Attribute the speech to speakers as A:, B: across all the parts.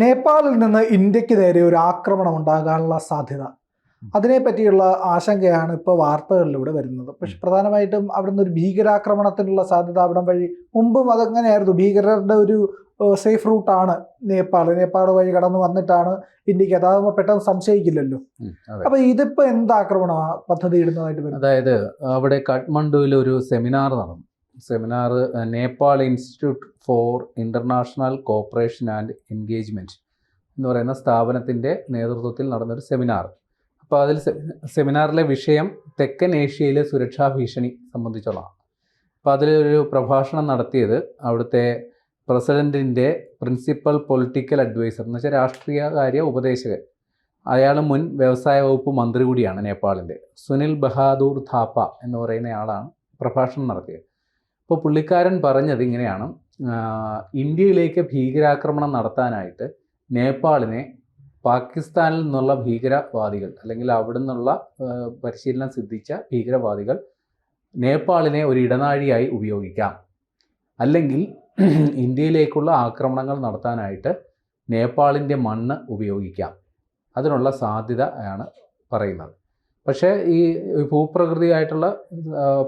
A: നേപ്പാളിൽ നിന്ന് ഇന്ത്യയ്ക്ക് നേരെ ഒരു ആക്രമണം ഉണ്ടാകാനുള്ള സാധ്യത. അതിനെപ്പറ്റിയുള്ള ആശങ്കയാണ് ഇപ്പോൾ വാർത്തകളിലൂടെ വരുന്നത്. പക്ഷെ പ്രധാനമായിട്ടും അവിടുന്ന് ഒരു ഭീകരാക്രമണത്തിനുള്ള സാധ്യത അവിടം വഴി മുമ്പും അതങ്ങനെയായിരുന്നു. ഭീകരരുടെ ഒരു സേഫ് റൂട്ടാണ് നേപ്പാൾ നേപ്പാൾ വഴി കടന്നു വന്നിട്ടാണ് ഇന്ത്യയ്ക്ക് അതാകുമ്പോൾ പെട്ടെന്ന് സംശയിക്കില്ലല്ലോ.
B: അതെ.
A: അപ്പൊ ഇതിപ്പോ എന്ത് ആക്രമണമാണ് പദ്ധതി ഇടുന്നതായിട്ട് വരുന്നത്
B: അതായത് അവിടെ കാഠ്മണ്ഡുവിൽ ഒരു സെമിനാർ നടന്നു. Seminar Nepal institute for international cooperation and engagement എന്ന് പറയുന്ന സ്ഥാപനത്തിന്റെ നേതൃത്വത്തിൽ നടന്നൊരു സെമിനാർ. അപ്പോൾ അതിൽ സെമിനാറിലെ വിഷയം തെക്കൻ ഏഷ്യയിലെ സുരക്ഷാ ഭീഷണി സംബന്ധിച്ചുള്ളതാണ്. അപ്പോൾ അതിലൊരു പ്രഭാഷണം നടത്തിയത് അവിടുത്തെ പ്രസിഡന്റിന്റെ പ്രിൻസിപ്പൽ പൊളിറ്റിക്കൽ അഡ്വൈസർ എന്ന് വെച്ചാൽ രാഷ്ട്രീയകാര്യ ഉപദേശകൻ. അയാൾ മുൻ വ്യവസായ വകുപ്പ് മന്ത്രി കൂടിയാണ് നേപ്പാളിന്റെ സുനിൽ ബഹാദൂർ ഥാപ്പ എന്ന് പറയുന്നയാളാണ് പ്രഭാഷണം നടത്തിയത്. അപ്പോൾ പുള്ളിക്കാരൻ പറഞ്ഞത് ഇങ്ങനെയാണ്. ഇന്ത്യയിലേക്ക് ഭീകരാക്രമണം നടത്താനായിട്ട് നേപ്പാളിനെ പാകിസ്ഥാനിൽ നിന്നുള്ള ഭീകരവാദികൾ അല്ലെങ്കിൽ അവിടെ നിന്നുള്ള പരിശീലനം സിദ്ധിച്ച ഭീകരവാദികൾ നേപ്പാളിനെ ഒരു ഇടനാഴിയായി ഉപയോഗിക്കാം. അല്ലെങ്കിൽ ഇന്ത്യയിലേക്കുള്ള ആക്രമണങ്ങൾ നടത്താനായിട്ട് നേപ്പാളിന്റെ മണ്ണ് ഉപയോഗിക്കാം. അതിനുള്ള സാധ്യത ആണ് പറയുന്നത്. പക്ഷേ ഈ ഭൂപ്രകൃതിയായിട്ടുള്ള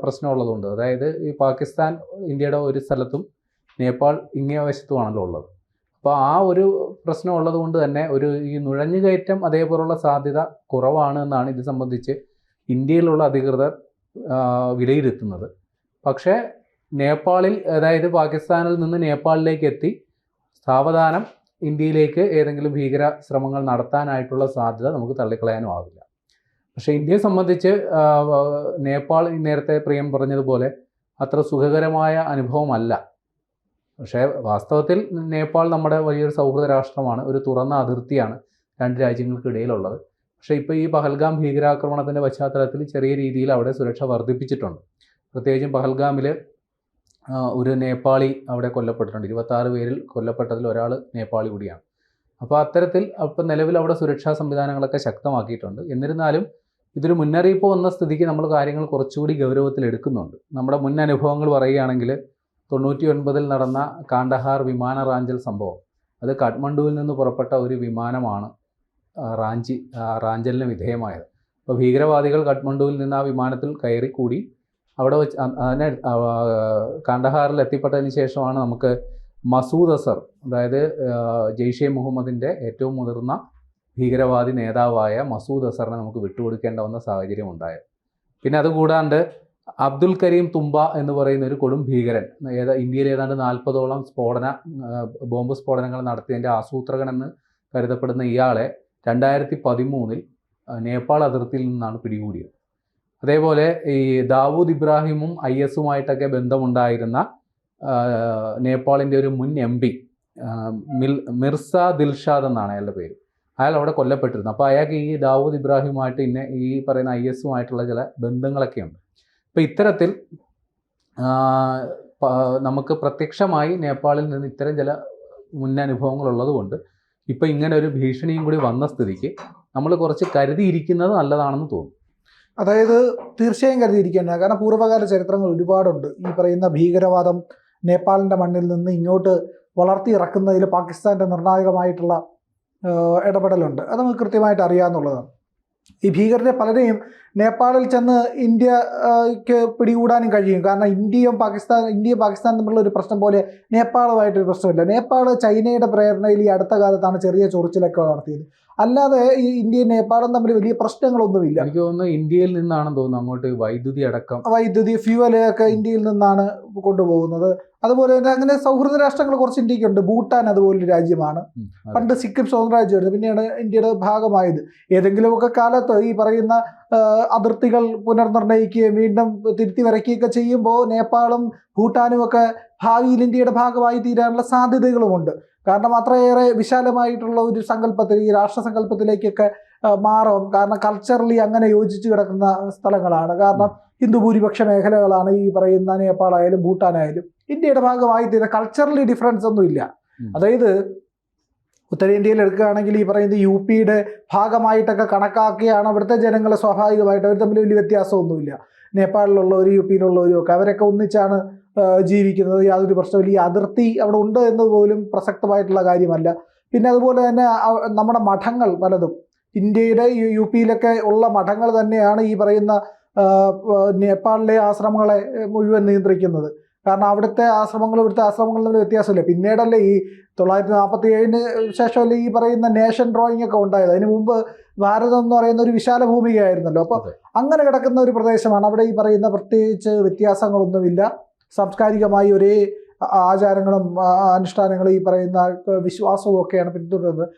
B: പ്രശ്നമുള്ളതുകൊണ്ട് അതായത് ഈ പാകിസ്ഥാൻ ഇന്ത്യയുടെ ഒരു സ്ഥലത്തും നേപ്പാൾ ഇങ്ങേ വശത്തുമാണല്ലോ ഉള്ളത്. അപ്പോൾ ആ ഒരു പ്രശ്നം ഉള്ളത് കൊണ്ട് തന്നെ ഒരു ഈ നുഴഞ്ഞുകയറ്റം അതേപോലുള്ള സാധ്യത കുറവാണ് എന്നാണ് ഇത് സംബന്ധിച്ച് ഇന്ത്യയിലുള്ള അധികൃതർ വിലയിരുത്തുന്നത്. പക്ഷേ നേപ്പാളിൽ അതായത് പാകിസ്ഥാനിൽ നിന്ന് നേപ്പാളിലേക്ക് എത്തി സാവധാനം ഇന്ത്യയിലേക്ക് ഏതെങ്കിലും ഭീകര ശ്രമങ്ങൾ നടത്താനായിട്ടുള്ള സാധ്യത നമുക്ക് തള്ളിക്കളയാനും ആവില്ല. പക്ഷേ ഇന്ത്യയെ സംബന്ധിച്ച് നേപ്പാൾ നേരത്തെ പ്രിയം പറഞ്ഞതുപോലെ അത്ര സുഖകരമായ അനുഭവമല്ല. പക്ഷേ വാസ്തവത്തിൽ നേപ്പാൾ നമ്മുടെ വലിയൊരു സൗഹൃദ രാഷ്ട്രമാണ് ഒരു തുറന്ന അതിർത്തിയാണ് രണ്ട് രാജ്യങ്ങൾക്കിടയിലുള്ളത്. പക്ഷേ ഇപ്പോൾ ഈ പഹൽഗാം ഭീകരാക്രമണത്തിന്റെ പശ്ചാത്തലത്തിൽ ചെറിയ രീതിയിൽ അവിടെ സുരക്ഷ വർദ്ധിപ്പിച്ചിട്ടുണ്ട്. പ്രത്യേകിച്ചും പഹൽഗാമിൽ ഒരു നേപ്പാളി അവിടെ കൊല്ലപ്പെട്ടിട്ടുണ്ട്. ഇരുപത്താറ് പേരിൽ കൊല്ലപ്പെട്ടതിൽ ഒരാൾ നേപ്പാളി കൂടിയാണ്. അപ്പോൾ അത്തരത്തിൽ അപ്പം നിലവിൽ അവിടെ സുരക്ഷാ സംവിധാനങ്ങളൊക്കെ ശക്തമാക്കിയിട്ടുണ്ട്. എന്നിരുന്നാലും ഇതൊരു മുന്നറിയിപ്പ് വന്ന സ്ഥിതിക്ക് നമ്മൾ കാര്യങ്ങൾ കുറച്ചുകൂടി ഗൗരവത്തിൽ എടുക്കുന്നുണ്ട്. നമ്മുടെ മുൻ അനുഭവങ്ങൾ പറയുകയാണെങ്കിൽ തൊണ്ണൂറ്റി ഒൻപതിൽ നടന്ന കാണ്ടഹാർ വിമാന റാഞ്ചൽ സംഭവം. അത് കാഠ്മണ്ഡുവിൽ നിന്ന് പുറപ്പെട്ട ഒരു വിമാനമാണ് റാഞ്ചി റാഞ്ചലിന് വിധേയമായത്. അപ്പോൾ ഭീകരവാദികൾ കാഠ്മണ്ഡുവിൽ നിന്ന് ആ വിമാനത്തിൽ കയറിക്കൂടി കൂടി അവിടെ വെച്ച് അതിനെ കാണ്ടഹാറിൽ എത്തിപ്പെട്ടതിന് ശേഷമാണ് നമുക്ക് മസൂദ് അസർ അതായത് ജെയ്ഷെ മുഹമ്മദിന്റെ ഏറ്റവും മുതിർന്ന ഭീകരവാദി നേതാവായ മസൂദ് അസറിനെ നമുക്ക് വിട്ടുകൊടുക്കേണ്ട വന്ന സാഹചര്യം ഉണ്ടായത്. പിന്നെ അതുകൂടാണ്ട് അബ്ദുൽ കരീം തുമ്പ എന്ന് പറയുന്ന ഒരു കൊടും ഭീകരൻ. ഏതാ ഇന്ത്യയിൽ ഏതാണ്ട് നാൽപ്പതോളം സ്ഫോടന ബോംബ് സ്ഫോടനങ്ങൾ നടത്തിയതിന്റെ ആസൂത്രകൻ എന്ന് കരുതപ്പെടുന്ന ഇയാളെ രണ്ടായിരത്തി പതിമൂന്നിൽ നേപ്പാൾ അതിർത്തിയിൽ നിന്നാണ് പിടികൂടിയത്. അതേപോലെ ഈ ദാവൂദ് ഇബ്രാഹിമും ഐ എസുമായിട്ടൊക്കെ ബന്ധമുണ്ടായിരുന്ന നേപ്പാളിന്റെ ഒരു മുൻ എം പി മിൽ മിർസ ദിൽഷാദ് എന്നാണ് അയാളുടെ പേര്. അയാൾ അവിടെ കൊല്ലപ്പെട്ടിരുന്നു. അപ്പോൾ അയാൾക്ക് ഈ ദാവൂദ് ഇബ്രാഹിമുമായിട്ട് ഇന്നെ ഈ പറയുന്ന ഐ എസുമായിട്ടുള്ള ചില ബന്ധങ്ങളൊക്കെ ഉണ്ട് അപ്പോൾ ഇത്തരത്തിൽ നമുക്ക് പ്രത്യക്ഷമായി നേപ്പാളിൽ നിന്ന് ഇത്തരം ചില മുന്നനുഭവങ്ങൾ ഉള്ളതുകൊണ്ട് ഇപ്പോൾ ഇങ്ങനെ ഒരു ഭീഷണിയും കൂടി വന്ന സ്ഥിതിക്ക് നമ്മൾ കുറച്ച് കരുതിയിരിക്കുന്നത് നല്ലതാണെന്ന് തോന്നുന്നു.
A: അതായത് തീർച്ചയായും കരുതിയിരിക്കേണ്ട കാരണം പൂർവകാല ചരിത്രങ്ങൾ ഒരുപാടുണ്ട്. ഈ പറയുന്ന ഭീകരവാദം നേപ്പാളിന്റെ മണ്ണിൽ നിന്ന് ഇങ്ങോട്ട് വളർത്തിയിറക്കുന്നതിൽ പാകിസ്ഥാന്റെ നിർണായകമായിട്ടുള്ള ഇടപെടലുണ്ട്. അത് നമുക്ക് കൃത്യമായിട്ട് അറിയാമെന്നുള്ളതാണ് ഈ ഭീകരരെ പലരെയും നേപ്പാളിൽ ചെന്ന് ഇന്ത്യയ്ക്ക് പിടികൂടാനും കഴിയും. കാരണം ഇന്ത്യയും പാകിസ്ഥാൻ ഇന്ത്യയും പാകിസ്ഥാൻ തമ്മിലുള്ള ഒരു പ്രശ്നം പോലെ നേപ്പാളുമായിട്ടൊരു പ്രശ്നമില്ല. നേപ്പാൾ ചൈനയുടെ പ്രേരണയിൽ ഈ അടുത്ത കാലത്താണ് ചെറിയ ചൊറിച്ചിലൊക്കെ നടത്തിയത് അല്ലാതെ ഈ ഇന്ത്യയും നേപ്പാളും തമ്മിൽ വലിയ പ്രശ്നങ്ങളൊന്നുമില്ല.
B: എനിക്ക് തോന്നുന്നു ഇന്ത്യയിൽ നിന്നാണെന്ന് തോന്നുന്നു അങ്ങോട്ട് വൈദ്യുതി അടക്കം.
A: വൈദ്യുതി ഫ്യൂവൽ ഒക്കെ ഇന്ത്യയിൽ നിന്നാണ് കൊണ്ടുപോകുന്നത്. അതുപോലെ തന്നെ അങ്ങനെ സൗഹൃദ രാഷ്ട്രങ്ങൾ കുറച്ച് ഇന്ത്യക്കുണ്ട്. ഭൂട്ടാൻ അതുപോലൊരു രാജ്യമാണ്. പണ്ട് സിക്കിം സ്വതന്ത്ര രാജ്യമായിരുന്നു പിന്നെയാണ് ഇന്ത്യയുടെ ഭാഗമായത്. ഏതെങ്കിലുമൊക്കെ കാലത്ത് ഈ പറയുന്ന അതിർത്തികൾ പുനർനിർണയിക്കുകയും വീണ്ടും തിരുത്തി വരയ്ക്കുകയൊക്കെ ചെയ്യുമ്പോൾ നേപ്പാളും ഭൂട്ടാനും ഒക്കെ ഭാവിയിൽ ഇന്ത്യയുടെ ഭാഗമായി തീരാനുള്ള സാധ്യതകളുമുണ്ട്. കാരണം അത്രയേറെ വിശാലമായിട്ടുള്ള ഒരു സങ്കല്പത്തിൽ ഈ രാഷ്ട്രസങ്കല്പത്തിലേക്കൊക്കെ സങ്കല്പത്തിലേക്കൊക്കെ മാറും. കാരണം കൾച്ചറലി അങ്ങനെ യോജിച്ചു കിടക്കുന്ന സ്ഥലങ്ങളാണ്. കാരണം ഹിന്ദു ഭൂരിപക്ഷ മേഖലകളാണ് ഈ പറയുന്ന നേപ്പാളായാലും ഭൂട്ടാനായാലും ഇന്ത്യയുടെ ഭാഗമായി തീരുന്ന കൾച്ചറലി ഡിഫറൻസ് ഒന്നുമില്ല.
B: ഇല്ല
A: അതായത് ഉത്തരേന്ത്യയിൽ എടുക്കുകയാണെങ്കിൽ ഈ പറയുന്ന യു പിയുടെ ഭാഗമായിട്ടൊക്കെ കണക്കാക്കിയാണ് അവിടുത്തെ ജനങ്ങളെ സ്വാഭാവികമായിട്ട് അവർ തമ്മിൽ വലിയ വ്യത്യാസമൊന്നുമില്ല. നേപ്പാളിലുള്ളവരും യു പിയിലുള്ളവരും ഒക്കെ അവരൊക്കെ ഒന്നിച്ചാണ് ജീവിക്കുന്നത്. യാതൊരു പ്രശ്നമില്ല ഈ അതിർത്തി അവിടെ ഉണ്ട് എന്ന് പോലും പ്രസക്തമായിട്ടുള്ള കാര്യമല്ല. പിന്നെ അതുപോലെ തന്നെ നമ്മുടെ മഠങ്ങൾ പലതും. ഇന്ത്യയുടെ യു- പിയിലൊക്കെ ഉള്ള മഠങ്ങൾ തന്നെയാണ് ഈ പറയുന്ന നേപ്പാളിലെ ആശ്രമങ്ങളെ മുഴുവൻ നിയന്ത്രിക്കുന്നത്. കാരണം അവിടുത്തെ ആശ്രമങ്ങളും ഇവിടുത്തെ ആശ്രമങ്ങളും തമ്മിൽ വ്യത്യാസമില്ല. പിന്നീടല്ലേ ഈ തൊള്ളായിരത്തി നാൽപ്പത്തി ഏഴിന് ശേഷമല്ലേ ഈ പറയുന്ന നേഷൻ ഡ്രോയിങ് ഒക്കെ ഉണ്ടായത്. അതിന് മുമ്പ് ഭാരതം എന്ന് പറയുന്ന ഒരു വിശാല ഭൂമികയായിരുന്നല്ലോ. അപ്പോൾ അങ്ങനെ കിടക്കുന്ന ഒരു പ്രദേശമാണ്. അവിടെ ഈ പറയുന്ന പ്രത്യേകിച്ച് വ്യത്യാസങ്ങളൊന്നുമില്ല. സാംസ്കാരികമായി ഒരേ ആചാരങ്ങളും അനുഷ്ഠാനങ്ങളും ഈ പറയുന്ന വിശ്വാസവും ഒക്കെയാണ് പിന്തുടരുന്നത്.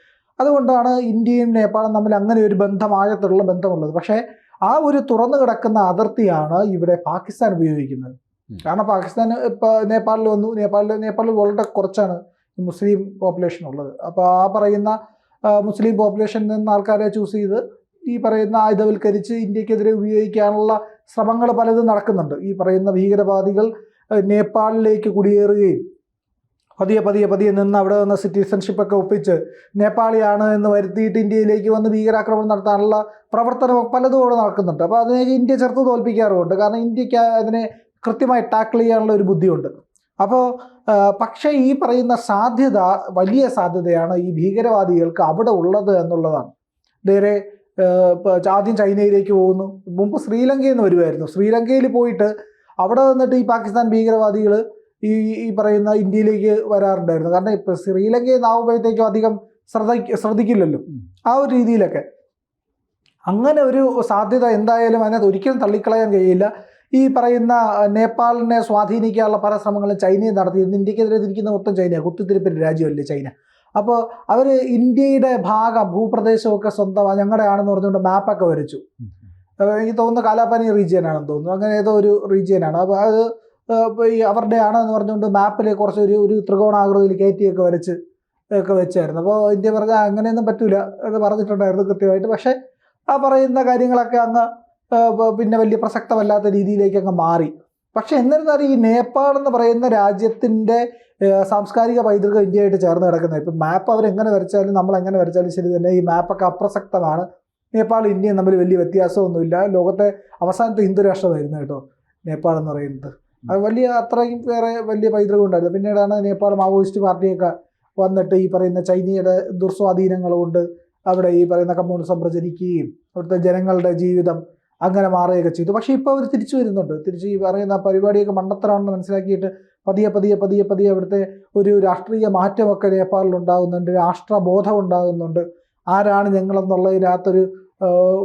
A: അതുകൊണ്ടാണ് ഇന്ത്യയും നേപ്പാളും തമ്മിൽ അങ്ങനെ ഒരു ബന്ധമാകത്തുള്ള ബന്ധമുള്ളത്. പക്ഷേ ആ ഒരു തുറന്നു കിടക്കുന്ന അതിർത്തിയാണ് ഇവിടെ പാകിസ്ഥാൻ ഉപയോഗിക്കുന്നത്. കാരണം പാകിസ്ഥാൻ ഇപ്പോൾ നേപ്പാളിൽ വന്നു. നേപ്പാളിൽ നേപ്പാളിൽ വളരെ കുറച്ചാണ് മുസ്ലിം പോപ്പുലേഷൻ ഉള്ളത്. അപ്പോൾ ആ പറയുന്ന മുസ്ലിം പോപ്പുലേഷനിൽ നിന്ന് ആൾക്കാരെ ചൂസ് ചെയ്ത് ഈ പറയുന്ന ആയുധവൽക്കരിച്ച് ഇന്ത്യക്കെതിരെ ഉപയോഗിക്കാനുള്ള ശ്രമങ്ങൾ പലതും നടക്കുന്നുണ്ട്. ഈ പറയുന്ന ഭീകരവാദികൾ നേപ്പാളിലേക്ക് കുടിയേറുകയും പതിയെ പതിയെ പതിയെ നിന്ന് അവിടെ നിന്ന് സിറ്റിസൺഷിപ്പ് ഒക്കെ ഒപ്പിച്ച് നേപ്പാളിയാണ് എന്ന് വരുത്തിയിട്ട് ഇന്ത്യയിലേക്ക് വന്ന് ഭീകരാക്രമണം നടത്താനുള്ള പ്രവർത്തനം പലതും അവിടെ നടക്കുന്നുണ്ട്. അപ്പോൾ അതിനെ ഇന്ത്യ ചെറുത്ത് തോൽപ്പിക്കാറുമുണ്ട്. കാരണം ഇന്ത്യയ്ക്ക് അതിനെ കൃത്യമായി ടാക്കിൾ ചെയ്യാനുള്ള ഒരു ബുദ്ധിയുണ്ട്. അപ്പോൾ പക്ഷേ ഈ പറയുന്ന സാധ്യത വലിയ സാധ്യതയാണ് ഈ ഭീകരവാദികൾക്ക് അവിടെ ഉള്ളത് എന്നുള്ളതാണ്. നേരെ ആദ്യം ചൈനയിലേക്ക് പോകുന്നു. മുമ്പ് ശ്രീലങ്കയിൽ നിന്ന് വരുമായിരുന്നു ശ്രീലങ്കയിൽ പോയിട്ട് അവിടെ വന്നിട്ട് ഈ പാകിസ്ഥാൻ ഭീകരവാദികൾ ഈ ഈ പറയുന്ന ഇന്ത്യയിലേക്ക് വരാറുണ്ടായിരുന്നു. കാരണം ഇപ്പം ശ്രീലങ്കയിൽ നിന്നാവുമ്പോഴത്തേക്കും അധികം ശ്രദ്ധ ശ്രദ്ധിക്കില്ലല്ലോ. ആ ഒരു രീതിയിലൊക്കെ. അങ്ങനെ ഒരു സാധ്യത എന്തായാലും അതിനകത്ത് ഒരിക്കലും തള്ളിക്കളയാൻ കഴിയില്ല. ഈ പറയുന്ന നേപ്പാളിനെ സ്വാധീനിക്കാനുള്ള പല ശ്രമങ്ങളും ചൈനയും നടത്തി. ഇന്ന് ഇന്ത്യക്കെതിരെ തിരിക്കുന്ന മൊത്തം ചൈന കുത്തിത്തിരിപ്പിന്റെ രാജ്യമല്ലേ ചൈന. അപ്പോൾ അവർ ഇന്ത്യയുടെ ഭാഗം ഭൂപ്രദേശമൊക്കെ സ്വന്തമാണ് ഞങ്ങളുടെ ആണെന്ന് പറഞ്ഞുകൊണ്ട് മാപ്പൊക്കെ വരച്ചു. എനിക്ക് തോന്നുന്നു കാലാപാനി റീജിയൻ ആണെന്ന് തോന്നുന്നു. അങ്ങനെ ഏതോ ഒരു റീജിയനാണ്. അപ്പോൾ അത് ഈ അവരുടെ ആണെന്ന് പറഞ്ഞുകൊണ്ട് മാപ്പിൽ കുറച്ച് ഒരു ഒരു ത്രികോണാകൃതിയിൽ കയറ്റിയൊക്കെ വരച്ച് ഒക്കെ വെച്ചായിരുന്നു. അപ്പോൾ ഇന്ത്യ പറഞ്ഞാൽ അങ്ങനെയൊന്നും പറ്റില്ല എന്ന് പറഞ്ഞിട്ടുണ്ടായിരുന്നു കൃത്യമായിട്ട്. പക്ഷേ ആ പറയുന്ന കാര്യങ്ങളൊക്കെ അങ്ങ് പിന്നെ വലിയ പ്രസക്തമല്ലാത്ത രീതിയിലേക്ക് അങ്ങ് മാറി. പക്ഷെ എന്നിരുന്നാലും ഈ നേപ്പാൾ എന്ന് പറയുന്ന രാജ്യത്തിന്റെ സാംസ്കാരിക പൈതൃകം ഇന്ത്യയായിട്ട് ചേർന്ന് കിടക്കുന്നത് ഇപ്പം മാപ്പ് അവരെങ്ങനെ വരച്ചാലും നമ്മൾ എങ്ങനെ വരച്ചാലും ശരി തന്നെ ഈ മാപ്പൊക്കെ അപ്രസക്തമാണ്. നേപ്പാൾ ഇന്ത്യയും തമ്മിൽ വലിയ വ്യത്യാസമൊന്നുമില്ല. ലോകത്തെ അവസാനത്തെ ഹിന്ദു രാഷ്ട്രമായിരുന്നു കേട്ടോ നേപ്പാൾ എന്ന് പറയുന്നത്. അത് വലിയ അത്രയും വേറെ വലിയ പൈതൃകം ഉണ്ടായിരുന്നു പിന്നീടാണ് നേപ്പാൾ മാവോയിസ്റ്റ് പാർട്ടിയൊക്കെ വന്നിട്ട് ഈ പറയുന്ന ചൈനയുടെ ദുർസ്വാധീനങ്ങൾ കൊണ്ട് അവിടെ ഈ പറയുന്ന കമ്മ്യൂണിസം പ്രചരിക്കുകയും അവിടുത്തെ ജനങ്ങളുടെ ജീവിതം അങ്ങനെ മാറുകയൊക്കെ ചെയ്തു. പക്ഷേ ഇപ്പോൾ അവർ തിരിച്ചു വരുന്നുണ്ട്. തിരിച്ച് ഈ പറയുന്ന പരിപാടിയൊക്കെ മണ്ടത്തരാണെന്ന് മനസ്സിലാക്കിയിട്ട് പതിയെ പതിയെ പതിയെ പതിയെ അവിടുത്തെ ഒരു രാഷ്ട്രീയ മാറ്റമൊക്കെ നേപ്പാളിൽ ഉണ്ടാകുന്നുണ്ട്. രാഷ്ട്രബോധം ഉണ്ടാകുന്നുണ്ട്. ആരാണ് ഞങ്ങളെന്നുള്ളതിനകത്തൊരു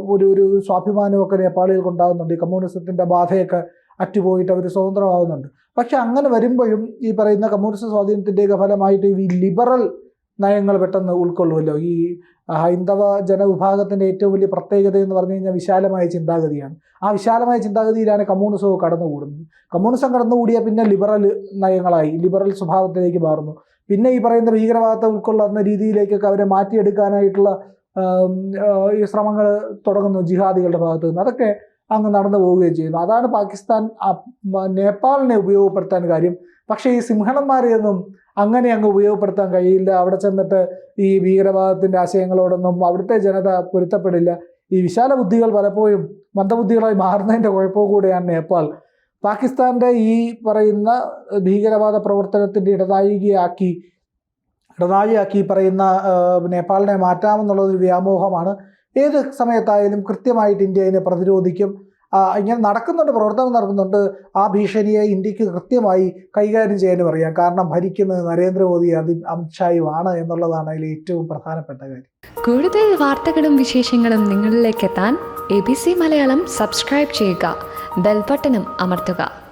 A: ഒരു ഒരു സ്വാഭിമാനമൊക്കെ നേപ്പാളികൾക്ക് ഉണ്ടാകുന്നുണ്ട്. ഈ കമ്മ്യൂണിസത്തിന്റെ ബാധയൊക്കെ അറ്റുപോയിട്ട് അവർ സ്വതന്ത്രമാകുന്നുണ്ട് പക്ഷെ അങ്ങനെ വരുമ്പോഴും ഈ പറയുന്ന കമ്മ്യൂണിസ്റ്റ് സ്വാധീനത്തിന്റെയൊക്കെ ഫലമായിട്ട് ഈ ലിബറൽ നയങ്ങൾ പെട്ടെന്ന് ഉൾക്കൊള്ളുമല്ലോ. ഈ ഹൈന്ദവ ജനവിഭാഗത്തിന്റെ ഏറ്റവും വലിയ പ്രത്യേകത എന്ന് പറഞ്ഞു കഴിഞ്ഞാൽ വിശാലമായ ചിന്താഗതിയാണ്. ആ വിശാലമായ ചിന്താഗതിയിലാണ് കമ്മ്യൂണിസവും കടന്നുകൂടുന്നത്. കമ്മ്യൂണിസം കടന്നുകൂടിയാൽ പിന്നെ ലിബറൽ നയങ്ങളായി ലിബറൽ സ്വഭാവത്തിലേക്ക് മാറുന്നു. പിന്നെ ഈ പറയുന്ന ഭീകരവാദത്തെ ഉൾക്കൊള്ളുന്ന രീതിയിലേക്കൊക്കെ അവരെ മാറ്റിയെടുക്കാനായിട്ടുള്ള ഈ ശ്രമങ്ങൾ തുടങ്ങുന്നു ജിഹാദികളുടെ ഭാഗത്ത് നിന്ന്. അതൊക്കെ അങ്ങ് നടന്നു പോവുകയും ചെയ്യുന്നു. അതാണ് പാകിസ്ഥാൻ നേപ്പാളിനെ ഉപയോഗപ്പെടുത്താൻ കാര്യം. പക്ഷേ ഈ സിംഹണന്മാരെയൊന്നും അങ്ങനെ അങ്ങ് ഉപയോഗപ്പെടുത്താൻ കഴിയില്ല. അവിടെ ചെന്നിട്ട് ഈ ഭീകരവാദത്തിന്റെ ആശയങ്ങളോടൊന്നും അവിടുത്തെ ജനത പൊരുത്തപ്പെടില്ല. ഈ വിശാല ബുദ്ധികൾ പലപ്പോഴും മന്ദബുദ്ധികളായി മാറുന്നതിന്റെ കുഴപ്പവും കൂടെയാണ് നേപ്പാൾ. പാകിസ്ഥാന്റെ ഈ പറയുന്ന ഭീകരവാദ പ്രവർത്തനത്തിന്റെ ഇടനായികയാക്കി ഇടനാഴിയാക്കി പറയുന്ന നേപ്പാളിനെ മാറ്റാമെന്നുള്ളതൊരു വ്യാമോഹമാണ്. ഏത് സമയത്തായാലും കൃത്യമായിട്ട് ഇന്ത്യ അതിനെ പ്രതിരോധിക്കും. ഇങ്ങനെ നടക്കുന്നുണ്ട് പ്രവർത്തനം നടക്കുന്നുണ്ട്. ആ ഭീഷണിയെ ഇന്ത്യയ്ക്ക് കൃത്യമായി കൈകാര്യം ചെയ്യാനും അറിയാം. കാരണം ഭരിക്കുന്നത് നരേന്ദ്രമോദി അതി അമിത്ഷായുമാണ് എന്നുള്ളതാണ് അതിൽ ഏറ്റവും പ്രധാനപ്പെട്ട കാര്യം.
C: കൂടുതൽ വാർത്തകളും വിശേഷങ്ങളും നിങ്ങളിലേക്ക് എത്താൻ A B C Malayalam subscribe ചെയ്യുക. ബെൽബട്ടനും അമർത്തുക.